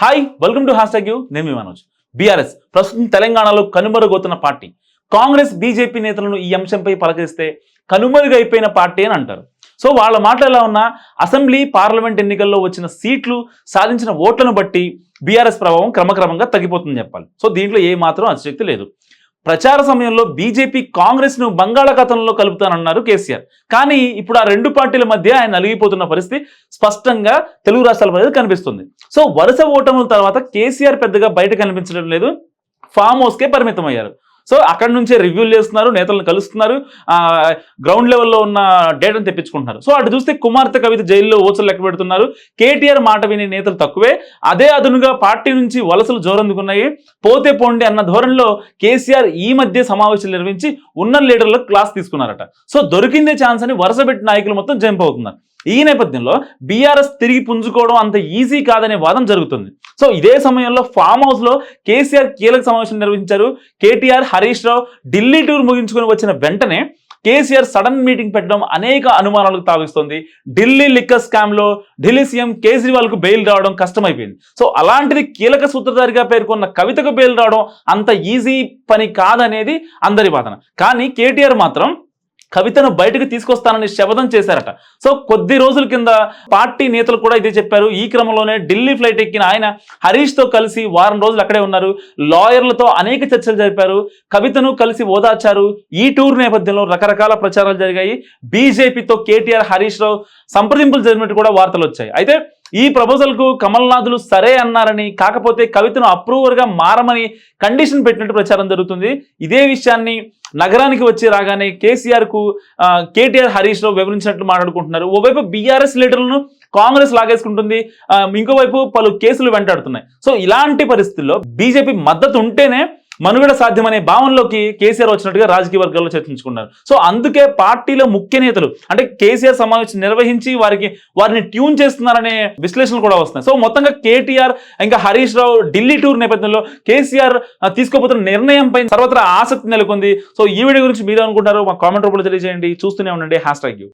Hi welcome to hash tag U నేను Manoj. BRS ప్రస్తుతం తెలంగాణలో కనుమరుగవుతున్న పార్టీ. కాంగ్రెస్ బీజేపీ నేతలను ఈ అంశంపై పలకరిస్తే కనుమరుగైపోయిన పార్టీ అని అంటారు. సో వాళ్ళ మాటలు ఎలా ఉన్నా అసెంబ్లీ పార్లమెంట్ ఎన్నికల్లో వచ్చిన సీట్లు సాధించిన ఓట్లను బట్టి బీఆర్ఎస్ ప్రభావం క్రమక్రమంగా తగ్గిపోతుందని చెప్పాలి. సో దీంట్లో ఏ మాత్రం అతిశక్తి లేదు. ప్రచార సమయంలో బీజేపీ కాంగ్రెస్ను బంగాళాఖాతంలో కలుపుతానన్నారు కేసీఆర్. కానీ ఇప్పుడు ఆ రెండు పార్టీల మధ్య ఆయన నలిగిపోతున్న పరిస్థితి స్పష్టంగా తెలుగు రాష్ట్రాల మీద కనిపిస్తుంది. సో వరుస ఓటముల తర్వాత కేసీఆర్ పెద్దగా బయట కనిపించడం లేదు. ఫామ్ హౌస్కే పరిమితం అయ్యారు సో అక్కడ నుంచే రివ్యూలు చేస్తున్నారు నేతలను కలుస్తున్నారు గ్రౌండ్ లెవెల్లో ఉన్న డేటాను తెప్పించుకుంటున్నారు. సో అటు చూస్తే కుమార్తె కవిత జైల్లో ఓచలు లెక్క పెడుతున్నారు. కేటీఆర్ మాట వినే నేతలు తక్కువే. అదే అదునుగా పార్టీ నుంచి వలసలు జోరందుకున్నాయి. పోతే పోండి అన్న ధోరణిలో కేసీఆర్ ఈ మధ్య సమావేశాలు నిర్వహించి ఉన్న లీడర్లకు క్లాస్ తీసుకున్నారట. సో దొరికిందే ఛాన్స్ అని వరుసపెట్టి నాయకులు మొత్తం జంప్ అవుతున్నారు. ఈ నేపథ్యంలో బీఆర్ఎస్ తిరిగి పుంజుకోవడం అంత ఈజీ కాదనే వాదం జరుగుతుంది. సో ఇదే సమయంలో ఫామ్ హౌస్లో కేసీఆర్ కీలక సమావేశం నిర్వహించారు. కేటీఆర్ హరీష్ రావు ఢిల్లీ టూర్ ముగించుకొని వచ్చిన వెంటనే కేసీఆర్ సడన్ మీటింగ్ పెట్టడం అనేక అనుమానాలకు తావిస్తుంది. ఢిల్లీ లిక్కర్ స్కామ్లో ఢిల్లీ సీఎం కేజ్రీవాల్కు బెయిల్ రావడం కష్టమైపోయింది. సో అలాంటిది కీలక సూత్రధారిగా పేర్కొన్న కవితకు బెయిల్ రావడం అంత ఈజీ పని కాదనేది అందరి వాదన. కానీ కేటీఆర్ మాత్రం కవితను బయటకు తీసుకొస్తానని శపథం చేశారట. సో కొద్ది రోజుల కింద పార్టీ నేతలు కూడా ఇదే చెప్పారు. ఈ క్రమంలోనే ఢిల్లీ ఫ్లైట్ ఎక్కిన ఆయన హరీష్తో కలిసి వారం రోజులు అక్కడే ఉన్నారు. లాయర్లతో అనేక చర్చలు జరిపారు. కవితను కలిసి ఓదార్చారు. ఈ టూర్ నేపథ్యంలో రకరకాల ప్రచారాలు జరిగాయి. బీజేపీతో కేటీఆర్ హరీష్ రావు సంప్రదింపులు జరిగినట్టు కూడా వార్తలు వచ్చాయి. అయితే ఈ ప్రపోజల్కు కమల్నాథులు సరే అన్నారని కాకపోతే కవితను అప్రూవర్గా మారమని కండిషన్ పెట్టినట్టు ప్రచారం జరుగుతుంది. ఇదే విషయాన్ని నగరానికి వచ్చి రాగానే కేసీఆర్కు కేటీఆర్ హరీష్ రావు వివరించినట్లు మాట్లాడుకుంటున్నారు. ఓవైపు బీఆర్ఎస్ లీడర్లను కాంగ్రెస్ లాగేసుకుంటుంది. ఇంకోవైపు పలు కేసులు వెంటాడుతున్నాయి. సో ఇలాంటి పరిస్థితుల్లో బీజేపీ మద్దతు ఉంటేనే మనుగడ సాధ్యమనే భావనలోకి కేసీఆర్ వచ్చినట్టుగా రాజకీయ వర్గాల్లో చర్చించుకున్నారు. సో అందుకే పార్టీలో ముఖ్య నేతలు అంటే కేసీఆర్ సమావేశం నిర్వహించి వారికి వారిని ట్యూన్ చేస్తున్నారనే విశ్లేషణలు కూడా వస్తున్నాయి. సో మొత్తంగా కేటీఆర్ ఇంకా హరీష్ రావు ఢిల్లీ టూర్ నేపథ్యంలో కేసీఆర్ తీసుకోబోతున్న నిర్ణయంపై సర్వత్రా ఆసక్తి నెలకొంది. సో ఈ వీడియో గురించి మీరు అనుకుంటారు మా కామెంట్ రూపంలో తెలియజేయండి. చూస్తూనే ఉండండి. Hash tag U.